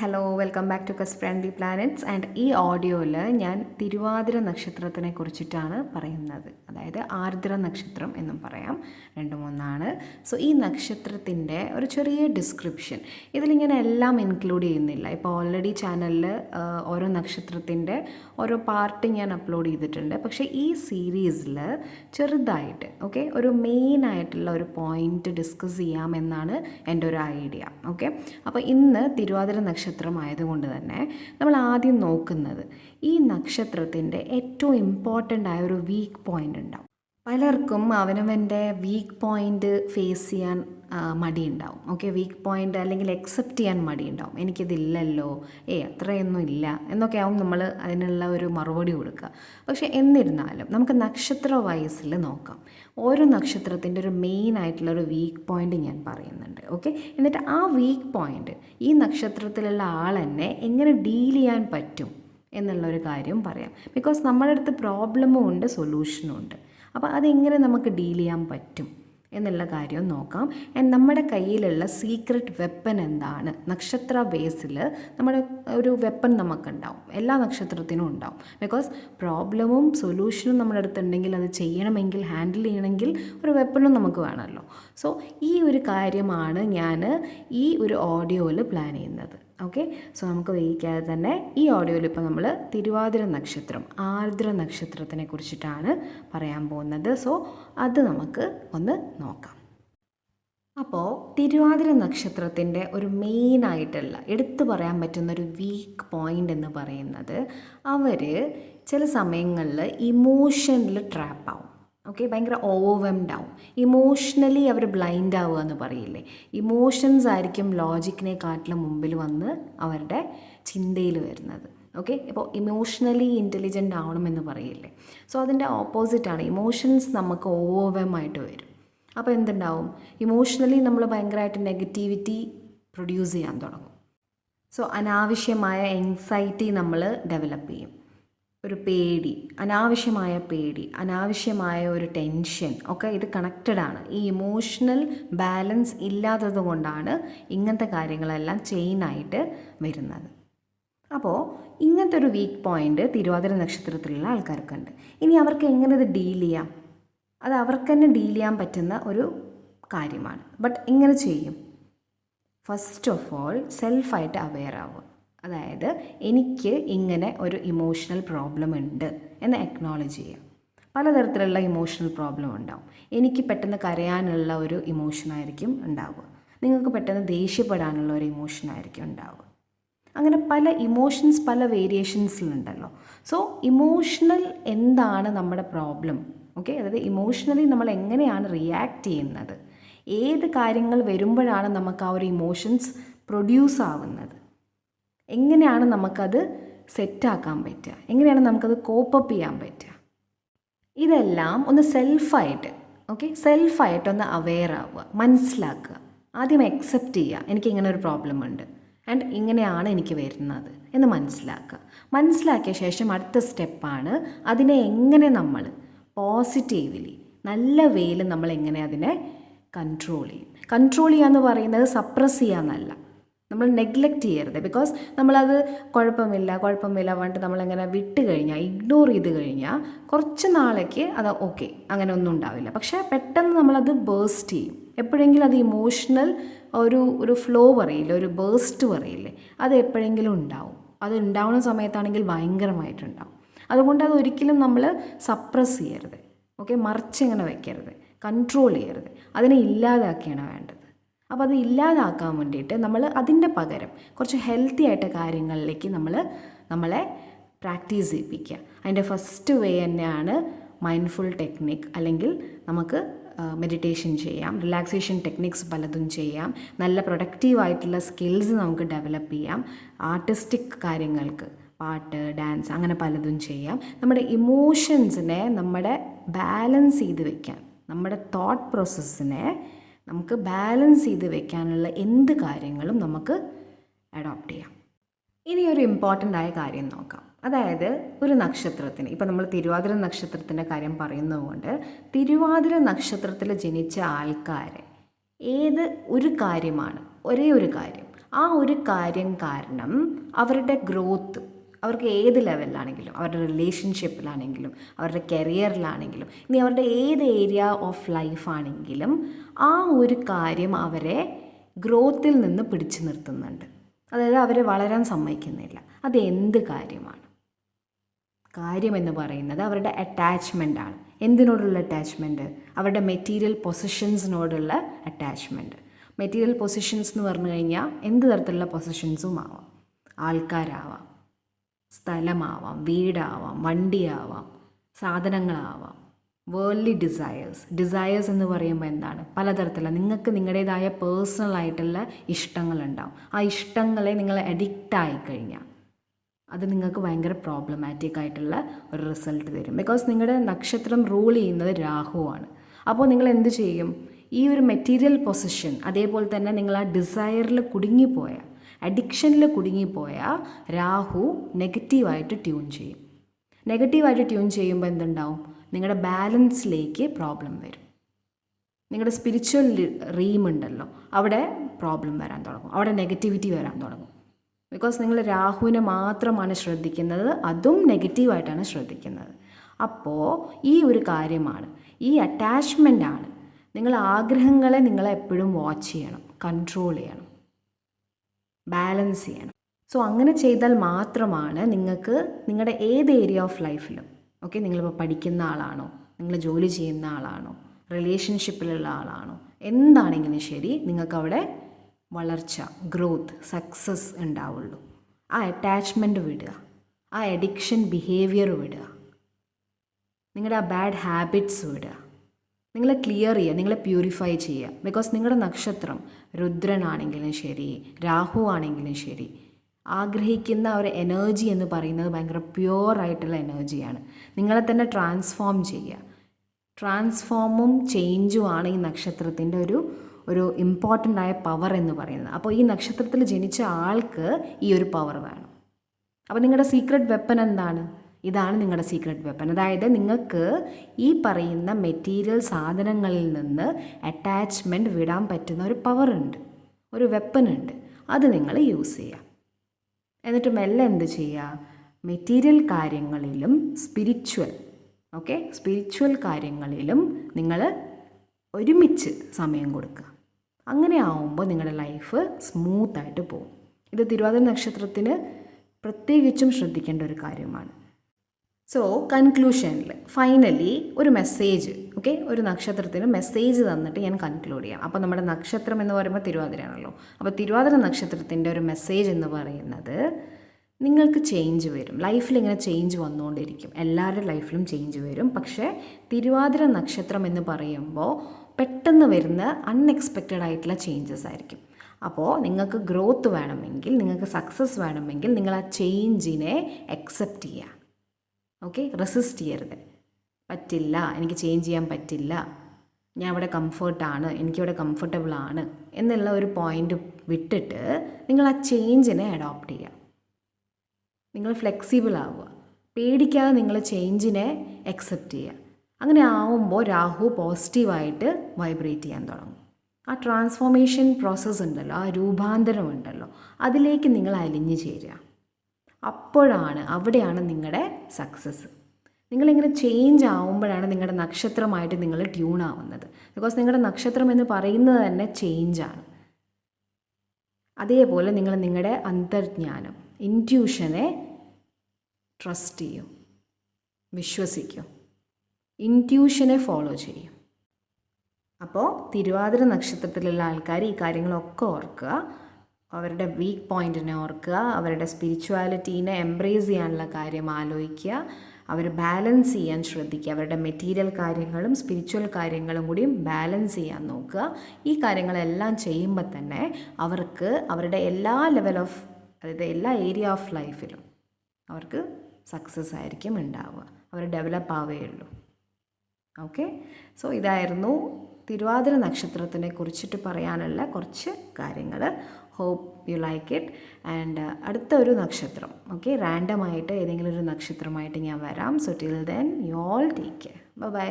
Hello welcome back to cuss friendly planets and ഈ ഓഡിയോയിൽ ഞാൻ തിരുവാതിര നക്ഷത്രത്തിനെ കുറിച്ചിട്ടാണ് പറയുന്നത്. അതായത് ആർദ്ര നക്ഷത്രം എന്നും പറയാം. രണ്ടും മൂന്നാണ് സോ ഈ നക്ഷത്രത്തിന്റെ ഒരു ചെറിയ ഡിസ്ക്രിപ്ഷൻ ഇതിലിങ്ങനെ എല്ലാം ഇൻക്ലൂഡ് ചെയ്യുന്നില്ല. ഇപ്പോൾ ഓൾറെഡി ചാനലിൽ ഓരോ നക്ഷത്രത്തിന്റെ ഓരോ പാർട്ട് ഞാൻ അപ്ലോഡ് ചെയ്തിട്ടുണ്ട്. പക്ഷേ ഈ സീരീസിൽ ചെറുതായിട്ട് ഓക്കെ ഒരു മെയിൻ ആയിട്ടുള്ള ഒരു പോയിന്റ് ഡിസ്കസ് ചെയ്യാമെന്നാണ് എന്റെ ഒരു ഐഡിയ ഓക്കെ അപ്പോൾ ഇന്ന് തിരുവാതിര നക്ഷത്രം ആയതുകൊണ്ട് തന്നെ നമ്മൾ ആദ്യം നോക്കുന്നത് ഈ നക്ഷത്രത്തിന്റെ ഏറ്റവും ഇമ്പോർട്ടന്റ് ആയ ഒരു വീക്ക് പോയിന്റ് ഉണ്ടാവും. പലർക്കും അവനവന്റെ വീക്ക് പോയിന്റ് ഫേസ് ചെയ്യാൻ മടിയുണ്ടാവും. ഓക്കെ വീക്ക് പോയിന്റ് അല്ലെങ്കിൽ അക്സെപ്റ്റ് ചെയ്യാൻ മടിയുണ്ടാവും. എനിക്കിതില്ലല്ലോ. ഏ അത്രയൊന്നും ഇല്ല. എന്നൊക്കെ ആവും നമ്മൾ അതിനുള്ള ഒരു മറുപടി കൊടുക്കുക. പക്ഷേ എന്നിരുന്നാലും നമുക്ക് നക്ഷത്ര വയസ്സിൽ നോക്കാം. ഓരോ നക്ഷത്രത്തിന്റെ ഒരു മെയിൻ ആയിട്ടുള്ള ഒരു വീക്ക് പോയിന്റ് ഞാൻ പറയുന്നുണ്ട്. ഓക്കെ എന്നിട്ട് ആ വീക്ക് പോയിന്റ് ഈ നക്ഷത്രത്തിലുള്ള ആൾ തന്നെ എങ്ങനെ ഡീൽ ചെയ്യാൻ പറ്റും എന്നുള്ളൊരു കാര്യം പറയാം. ബിക്കോസ് നമ്മുടെ അടുത്ത് പ്രോബ്ലമും ഉണ്ട് സൊല്യൂഷനും ഉണ്ട്. അപ്പോൾ അതെങ്ങനെ നമുക്ക് ഡീൽ ചെയ്യാൻ പറ്റും എന്നുള്ള കാര്യം നോക്കാം. ആൻഡ് നമ്മുടെ കയ്യിലുള്ള സീക്രട്ട് വെപ്പൺ എന്താണ്? നക്ഷത്ര ബേസിൽ നമ്മുടെ ഒരു വെപ്പൺ നമുക്കുണ്ടാവും. എല്ലാ നക്ഷത്രത്തിനും ഉണ്ടാവും. ബിക്കോസ് പ്രോബ്ലമും സൊല്യൂഷനും നമ്മുടെ അടുത്തുണ്ടെങ്കിൽ അത് ചെയ്യണമെങ്കിൽ ഹാൻഡിൽ ചെയ്യണമെങ്കിൽ ഒരു വെപ്പണും നമുക്ക് വേണമല്ലോ. സോ ഈ ഒരു കാര്യമാണ് ഞാൻ ഈ ഒരു ഓഡിയോയിൽ പ്ലാൻ ചെയ്യുന്നത്. ഓക്കെ സോ നമുക്ക് വൈകിക്കാതെ തന്നെ ഈ ഓഡിയോയിൽ ഇപ്പോൾ നമ്മൾ തിരുവാതിര നക്ഷത്രം ആർദ്ര നക്ഷത്രത്തിനെ കുറിച്ചിട്ടാണ് പറയാൻ പോകുന്നത്. സോ അത് നമുക്ക് ഒന്ന് നോക്കാം. അപ്പോൾ തിരുവാതിര നക്ഷത്രത്തിന്റെ ഒരു മെയിൻ ആയിട്ടുള്ള എടുത്തു പറയാൻ പറ്റുന്ന ഒരു വീക്ക് പോയിന്റ് എന്ന് പറയുന്നത് അവർ ചില സമയങ്ങളിൽ ഇമോഷനിൽ ട്രാപ്പ് ആവും. ഓക്കെ ഭയങ്കര ഓവർവെംഡ് ആവും. ഇമോഷണലി അവർ ബ്ലൈൻഡ് ആവുക എന്ന് പറയില്ലേ? ഇമോഷൻസ് ആയിരിക്കും ലോജിക്കിനെക്കാട്ടിലും മുമ്പിൽ വന്ന് അവരുടെ ചിന്തയിൽ വരുന്നത്. ഓക്കെ ഇപ്പോൾ ഇമോഷണലി ഇന്റലിജന്റ് ആവണമെന്ന് പറയില്ലേ? സോ അതിന്റെ ഓപ്പോസിറ്റാണ് ഇമോഷൻസ് നമുക്ക് ഓവർവെം ആയിട്ട് വരും. അപ്പോൾ എന്തുണ്ടാവും? ഇമോഷണലി നമ്മൾ ഭയങ്കരമായിട്ട് നെഗറ്റിവിറ്റി പ്രൊഡ്യൂസ് ചെയ്യാൻ തുടങ്ങും. സോ അനാവശ്യമായ എൻസൈറ്റി നമ്മൾ ഡെവലപ്പ് ചെയ്യും. ഒരു പേടി അനാവശ്യമായ പേടി അനാവശ്യമായ ഒരു ടെൻഷൻ ഒക്കെ ഇത് കണക്റ്റഡ് ആണ്. ഈ ഇമോഷണൽ ബാലൻസ് ഇല്ലാത്തത് കൊണ്ടാണ് ഇങ്ങനത്തെ കാര്യങ്ങളെല്ലാം ചെയിനായിട്ട് വരുന്നത്. അപ്പോൾ ഇങ്ങനത്തെ ഒരു വീക്ക് പോയിന്റ് തിരുവാതിര നക്ഷത്രത്തിലുള്ള ആൾക്കാർക്കുണ്ട്. ഇനി അവർക്ക് എങ്ങനെ ഇത് ഡീൽ ചെയ്യാം? അത് അവർക്ക് തന്നെ ഡീൽ ചെയ്യാൻ പറ്റുന്ന ഒരു കാര്യമാണ്. ബട്ട് എങ്ങനെ ചെയ്യും? ഫസ്റ്റ് ഓഫ് ഓൾ സെൽഫായിട്ട് അവെയർ ആവുക. അതായത് എനിക്ക് ഇങ്ങനെ ഒരു ഇമോഷണൽ പ്രോബ്ലം ഉണ്ട് എന്ന് അക്നോളജ് ചെയ്യുക പലതരത്തിലുള്ള ഇമോഷണൽ പ്രോബ്ലം ഉണ്ടാവും. എനിക്ക് പെട്ടെന്ന് കരയാനുള്ള ഒരു ഇമോഷനായിരിക്കും ഉണ്ടാവുക. നിങ്ങൾക്ക് പെട്ടെന്ന് ദേഷ്യപ്പെടാനുള്ള ഒരു ഇമോഷനായിരിക്കും ഉണ്ടാവുക. അങ്ങനെ പല ഇമോഷൻസ് പല വേരിയേഷൻസിലുണ്ടല്ലോ സോ ഇമോഷണൽ എന്താണ് നമ്മുടെ പ്രോബ്ലം ഓക്കെ അതായത് ഇമോഷണലി നമ്മൾ എങ്ങനെയാണ് റിയാക്ട് ചെയ്യുന്നത്? ഏത് കാര്യങ്ങൾ വരുമ്പോഴാണ് നമുക്ക് ആ ഒരു ഇമോഷൻസ് പ്രൊഡ്യൂസ് ആവുന്നത്? എങ്ങനെയാണ് നമുക്കത് സെറ്റാക്കാൻ പറ്റുക? എങ്ങനെയാണ് നമുക്കത് കോപ്പപ്പ് ചെയ്യാൻ പറ്റുക? ഇതെല്ലാം ഒന്ന് സെൽഫായിട്ട് ഓക്കെ സെൽഫായിട്ട് ഒന്ന് അവെയർ ആവുക മനസ്സിലാക്കുക. ആദ്യം അക്സെപ്റ്റ് ചെയ്യുക എനിക്ക് ഇങ്ങനെ ഒരു പ്രോബ്ലം ഉണ്ട്. ആൻഡ് ഇങ്ങനെയാണ് എനിക്ക് വരുന്നത് എന്ന് മനസ്സിലാക്കുക. മനസ്സിലാക്കിയ ശേഷം അടുത്ത സ്റ്റെപ്പാണ് അതിനെ എങ്ങനെ നമ്മൾ പോസിറ്റീവ്ലി നല്ല വേയിൽ നമ്മൾ എങ്ങനെ അതിനെ കൺട്രോൾ ചെയ്യും. കൺട്രോൾ ചെയ്യുക എന്ന് പറയുന്നത് സപ്രസ് ചെയ്യുക എന്നല്ല. നമ്മൾ നെഗ്ലക്റ്റ് ചെയ്യരുത്. ബിക്കോസ് നമ്മളത് കുഴപ്പമില്ല കുഴപ്പമില്ല പറഞ്ഞിട്ട് നമ്മളങ്ങനെ വിട്ട് കഴിഞ്ഞാൽ ഇഗ്നോർ ചെയ്ത് കഴിഞ്ഞാൽ കുറച്ച് നാളേക്ക് അത് ഓക്കെ അങ്ങനെ ഒന്നും ഉണ്ടാവില്ല. പക്ഷേ പെട്ടെന്ന് നമ്മളത് ബേസ്റ്റ് ചെയ്യും. എപ്പോഴെങ്കിലും അത് ഇമോഷണൽ ഒരു ഒരു ഫ്ലോ പറയില്ലേ ഒരു ബേസ്റ്റ് പറയില്ലേ അത് എപ്പോഴെങ്കിലും ഉണ്ടാവും. അത് ഉണ്ടാവുന്ന സമയത്താണെങ്കിൽ ഭയങ്കരമായിട്ടുണ്ടാവും. അതുകൊണ്ട് അത് ഒരിക്കലും നമ്മൾ സപ്രസ് ചെയ്യരുത്. ഓക്കെ മറിച്ചിങ്ങനെ വയ്ക്കരുത് കൺട്രോൾ ചെയ്യരുത്. അതിനെ ഇല്ലാതാക്കിയാണ് വേണ്ടത്. അപ്പോൾ അത് ഇല്ലാതാക്കാൻ വേണ്ടിയിട്ട് നമ്മൾ അതിന്റെ പകരം കുറച്ച് ഹെൽത്തി ആയിട്ട് കാര്യങ്ങളിലേക്ക് നമ്മൾ നമ്മളെ പ്രാക്ടീസ് ചെയ്യിപ്പിക്കുക. അതിന്റെ ഫസ്റ്റ് വേ തന്നെയാണ് മൈൻഡ്ഫുൾ ടെക്നിക് അല്ലെങ്കിൽ നമുക്ക് മെഡിറ്റേഷൻ ചെയ്യാം. റിലാക്സേഷൻ ടെക്നിക്സ് പലതും ചെയ്യാം. നല്ല പ്രൊഡക്റ്റീവായിട്ടുള്ള സ്കിൽസ് നമുക്ക് ഡെവലപ്പ് ചെയ്യാം. ആർട്ടിസ്റ്റിക് കാര്യങ്ങൾക്ക് പാട്ട് ഡാൻസ് അങ്ങനെ പലതും ചെയ്യാം. നമ്മുടെ ഇമോഷൻസിനെ നമ്മുടെ ബാലൻസ് ചെയ്ത് വെക്കാൻ നമ്മുടെ തോട്ട് പ്രോസസ്സിനെ നമുക്ക് ബാലൻസ് ചെയ്ത് വെക്കാനുള്ള എന്ത് കാര്യങ്ങളും നമുക്ക് അഡോപ്റ്റ് ചെയ്യാം. ഇനി ഒരു ഇമ്പോർട്ടന്റ് ആയ കാര്യം നോക്കാം. അതായത് ഒരു നക്ഷത്രത്തിന് ഇപ്പം നമ്മൾ തിരുവാതിര നക്ഷത്രത്തിന്റെ കാര്യം പറയുന്നതുകൊണ്ട് തിരുവാതിര നക്ഷത്രത്തിൽ ജനിച്ച ആൾക്കാരെ ഏത് ഒരു കാര്യമാണ് ഒരേ ഒരു കാര്യം. ആ ഒരു കാര്യം കാരണം അവരുടെ ഗ്രോത്ത് അവർക്ക് ഏത് ലെവലിലാണെങ്കിലും അവരുടെ റിലേഷൻഷിപ്പിലാണെങ്കിലും അവരുടെ കരിയറിലാണെങ്കിലും ഇനി അവരുടെ ഏത് ഏരിയ ഓഫ് ലൈഫാണെങ്കിലും ആ ഒരു കാര്യം അവരെ ഗ്രോത്തിൽ നിന്ന് പിടിച്ചു നിർത്തുന്നുണ്ട്. അതായത് അവരെ വളരാൻ സമ്മതിക്കുന്നില്ല. അത് എന്ത് കാര്യമാണ്? കാര്യം എന്ന് പറയുന്നത് അവരുടെ അറ്റാച്ച്മെന്റ് ആണ്. എന്തിനോടുള്ള അറ്റാച്ച്മെന്റ് അവരുടെ മെറ്റീരിയൽ പൊസിഷൻസിനോടുള്ള അറ്റാച്ച്മെന്റ് മെറ്റീരിയൽ പൊസിഷൻസ് എന്ന് പറഞ്ഞു കഴിഞ്ഞാൽ എന്ത് തരത്തിലുള്ള പൊസിഷൻസും ആവാം. ആൾക്കാരാവാം. സ്ഥലമാവാം വീടാവാം വണ്ടിയാവാം സാധനങ്ങളാവാം. വേൾഡ്ലി ഡിസയേഴ്സ് ഡിസയേഴ്സ് എന്ന് പറയുമ്പോൾ എന്താണ്? പലതരത്തിലുള്ള നിങ്ങൾക്ക് നിങ്ങളുടേതായ പേഴ്സണലായിട്ടുള്ള ഇഷ്ടങ്ങളുണ്ടാവും. ആ ഇഷ്ടങ്ങളെ നിങ്ങൾ അഡിക്റ്റ് ആയി കഴിഞ്ഞാൽ അത് നിങ്ങൾക്ക് ഭയങ്കര പ്രോബ്ലമാറ്റിക് ആയിട്ടുള്ള ഒരു റിസൾട്ട് തരും. ബിക്കോസ് നിങ്ങളുടെ നക്ഷത്രം റൂൾ ചെയ്യുന്നത് രാഹുവാണ്. അപ്പോൾ നിങ്ങൾ എന്ത് ചെയ്യും? ഈ ഒരു മെറ്റീരിയൽ പൊസിഷൻ അതേപോലെ തന്നെ നിങ്ങൾ ആ ഡിസയറിൽ കുടുങ്ങിപ്പോയ അഡിക്ഷനിൽ കുടുങ്ങിപ്പോയ രാഹു നെഗറ്റീവായിട്ട് ട്യൂൺ ചെയ്യും. നെഗറ്റീവായിട്ട് ട്യൂൺ ചെയ്യുമ്പോൾ എന്തുണ്ടാവും? നിങ്ങളുടെ ബാലൻസിലേക്ക് പ്രോബ്ലം വരും. നിങ്ങളുടെ സ്പിരിച്വൽ റീം ഉണ്ടല്ലോ അവിടെ പ്രോബ്ലം വരാൻ തുടങ്ങും. അവിടെ നെഗറ്റിവിറ്റി വരാൻ തുടങ്ങും. ബിക്കോസ് നിങ്ങൾ രാഹുവിനെ മാത്രമാണ് ശ്രദ്ധിക്കുന്നത് അതും നെഗറ്റീവായിട്ടാണ് ശ്രദ്ധിക്കുന്നത്. അപ്പോൾ ഈ ഒരു കാര്യമാണ് ഈ അറ്റാച്ച്മെന്റ് ആണ്. നിങ്ങൾ ആഗ്രഹങ്ങളെ നിങ്ങൾ എപ്പോഴും വാച്ച് ചെയ്യണം കൺട്രോൾ ചെയ്യണം. ബാലൻസ് ചെയ്യണം. സോ അങ്ങനെ ചെയ്താൽ മാത്രമാണ് നിങ്ങൾക്ക് നിങ്ങളുടെ ഏത് ഏരിയ ഓഫ് ലൈഫിലും ഓക്കെ നിങ്ങളിപ്പോൾ പഠിക്കുന്ന ആളാണോ നിങ്ങൾ ജോലി ചെയ്യുന്ന ആളാണോ റിലേഷൻഷിപ്പിലുള്ള ആളാണോ എന്താണെങ്കിലും ശരി നിങ്ങൾക്ക് അവിടെ വളർച്ച ഗ്രോത്ത് സക്സസ് ഉണ്ടാവുള്ളൂ. ആ അറ്റാച്ച്മെന്റ് വിടുക. ആ അഡിക്ഷൻ ബിഹേവിയർ വിടുക. നിങ്ങളുടെ ആ ബാഡ് ഹാബിറ്റ്സ് വിടുക. നിങ്ങളെ ക്ലിയർ ചെയ്യുക നിങ്ങളെ പ്യൂരിഫൈ ചെയ്യുക. ബിക്കോസ് നിങ്ങളുടെ നക്ഷത്രം രുദ്രനാണെങ്കിലും ശരി രാഹു ആണെങ്കിലും ശരി ആഗ്രഹിക്കുന്ന ഒരു എനർജി എന്ന് പറയുന്നത് ഭയങ്കര പ്യുവറായിട്ടുള്ള എനർജിയാണ് നിങ്ങളെ തന്നെ ട്രാൻസ്ഫോം ചെയ്യുക. ട്രാൻസ്ഫോമും ചേഞ്ചും ആണ് ഈ നക്ഷത്രത്തിന്റെ ഒരു ഒരു ഇമ്പോർട്ടന്റ് ആയ പവർ എന്ന് പറയുന്നത്. അപ്പോൾ ഈ നക്ഷത്രത്തിൽ ജനിച്ച ആൾക്ക് ഈ ഒരു പവർ വേണം. അപ്പോൾ നിങ്ങളുടെ സീക്രട്ട് വെപ്പൻ എന്താണ്? ഇതാണ് നിങ്ങളുടെ സീക്രട്ട് വെപ്പൺ അതായത് നിങ്ങൾക്ക് ഈ പറയുന്ന മെറ്റീരിയൽ സാധനങ്ങളിൽ നിന്ന് അറ്റാച്ച്മെന്റ് വിടാൻ പറ്റുന്ന ഒരു പവർ ഉണ്ട്. ഒരു വെപ്പൺ ഉണ്ട്. അത് നിങ്ങൾ യൂസ് ചെയ്യാം എന്നിട്ട് മെല്ലെ എന്ത് ചെയ്യുക? മെറ്റീരിയൽ കാര്യങ്ങളിലും സ്പിരിച്വൽ ഓക്കെ സ്പിരിച്വൽ കാര്യങ്ങളിലും നിങ്ങൾ ഒരുമിച്ച് സമയം കൊടുക്കുക. അങ്ങനെ ആവുമ്പോൾ നിങ്ങളുടെ ലൈഫ് സ്മൂത്തായിട്ട് പോകും. ഇത് തിരുവാതിര നക്ഷത്രത്തിന് പ്രത്യേകിച്ചും ശ്രദ്ധിക്കേണ്ട ഒരു കാര്യമാണ്. സോ കൺക്ലൂഷനിൽ ഫൈനലി ഒരു മെസ്സേജ് ഓക്കെ ഒരു നക്ഷത്രത്തിന് മെസ്സേജ് തന്നിട്ട് ഞാൻ കൺക്ലൂഡ് ചെയ്യാം. അപ്പോൾ നമ്മുടെ നക്ഷത്രം എന്ന് പറയുമ്പോൾ തിരുവാതിരയാണല്ലോ. അപ്പോൾ തിരുവാതിര നക്ഷത്രത്തിന്റെ ഒരു മെസ്സേജ് എന്ന് പറയുന്നത് നിങ്ങൾക്ക് ചേഞ്ച് വരും. ലൈഫിൽ ഇങ്ങനെ ചേഞ്ച് വന്നുകൊണ്ടിരിക്കും. എല്ലാവരുടെ ലൈഫിലും ചേഞ്ച് വരും. പക്ഷേ തിരുവാതിര നക്ഷത്രം എന്ന് പറയുമ്പോൾ പെട്ടെന്ന് വരുന്ന അൺഎക്സ്പെക്റ്റഡ് ആയിട്ടുള്ള ചേഞ്ചസ് ആയിരിക്കും. അപ്പോൾ നിങ്ങൾക്ക് ഗ്രോത്ത് വേണമെങ്കിൽ നിങ്ങൾക്ക് സക്സസ് വേണമെങ്കിൽ നിങ്ങൾ ആ ചേഞ്ചിനെ അക്സെപ്റ്റ് ചെയ്യുക ഓക്കെ റെസിസ്റ്റ് ചെയ്യരുത്. പറ്റില്ല. എനിക്ക് ചേഞ്ച് ചെയ്യാൻ പറ്റില്ല. ഞാൻ ഇവിടെ കംഫർട്ടാണ് എനിക്കിവിടെ കംഫർട്ടബിൾ ആണ്. എന്നുള്ള ഒരു പോയിന്റ് വിട്ടിട്ട് നിങ്ങൾ ആ ചേഞ്ചിനെ അഡോപ്റ്റ് ചെയ്യുക. നിങ്ങൾ ഫ്ലെക്സിബിൾ ആവുക. പേടിക്കാതെ നിങ്ങൾ ചേഞ്ചിനെ അക്സെപ്റ്റ് ചെയ്യുക. അങ്ങനെ ആവുമ്പോൾ രാഹു പോസിറ്റീവായിട്ട് വൈബ്രേറ്റ് ചെയ്യാൻ തുടങ്ങും. ആ ട്രാൻസ്ഫോർമേഷൻ പ്രോസസ്സ് ഉണ്ടല്ലോ. ആ രൂപാന്തരം ഉണ്ടല്ലോ. അതിലേക്ക് നിങ്ങൾ അലിഞ്ഞു ചേരുക. അപ്പോഴാണ് അവിടെയാണ് നിങ്ങളുടെ സക്സസ് നിങ്ങളിങ്ങനെ ചേഞ്ച് ആവുമ്പോഴാണ് നിങ്ങളുടെ നക്ഷത്രമായിട്ട് നിങ്ങൾ ട്യൂൺ ആവുന്നത്. ബിക്കോസ് നിങ്ങളുടെ നക്ഷത്രം എന്ന് പറയുന്നത് തന്നെ ചേഞ്ചാണ് അതേപോലെ നിങ്ങൾ നിങ്ങളുടെ അന്തർജ്ഞാനം ഇന്റ്യൂഷനെ ട്രസ്റ്റ് ചെയ്യും വിശ്വസിക്കും ഇന്റ്യൂഷനെ ഫോളോ ചെയ്യും. അപ്പോൾ തിരുവാതിര നക്ഷത്രത്തിലുള്ള ആൾക്കാർ ഈ കാര്യങ്ങളൊക്കെ ഓർക്കുക. അവരുടെ വീക്ക് പോയിന്റിനെ ഓർക്കുക അവരുടെ സ്പിരിച്വാലിറ്റീനെ എംബ്രേസ് ചെയ്യാനുള്ള കാര്യം ആലോചിക്കുക അവർ ബാലൻസ് ചെയ്യാൻ ശ്രദ്ധിക്കുക. അവരുടെ മെറ്റീരിയൽ കാര്യങ്ങളും സ്പിരിച്വൽ കാര്യങ്ങളും കൂടിയും ബാലൻസ് ചെയ്യാൻ നോക്കുക. ഈ കാര്യങ്ങളെല്ലാം ചെയ്യുമ്പോൾ തന്നെ അവർക്ക് അവരുടെ എല്ലാ ലെവൽ ഓഫ് അതായത് എല്ലാ ഏരിയ ഓഫ് ലൈഫിലും അവർക്ക് സക്സസ് ആയിരിക്കും ഉണ്ടാവുക. അവർ ഡെവലപ്പ് ആവുകയുള്ളൂ. ഓക്കെ സോ ഇതായിരുന്നു തിരുവാതിര നക്ഷത്രത്തിനെ കുറിച്ചിട്ട് പറയാനുള്ള കുറച്ച് കാര്യങ്ങൾ hope you like it and അടുത്ത ഒരു നക്ഷത്രം. ഓക്കെ റാൻഡമായിട്ട് ഏതെങ്കിലും ഒരു നക്ഷത്രമായിട്ട് ഞാൻ വരാം. So till then you all take care bye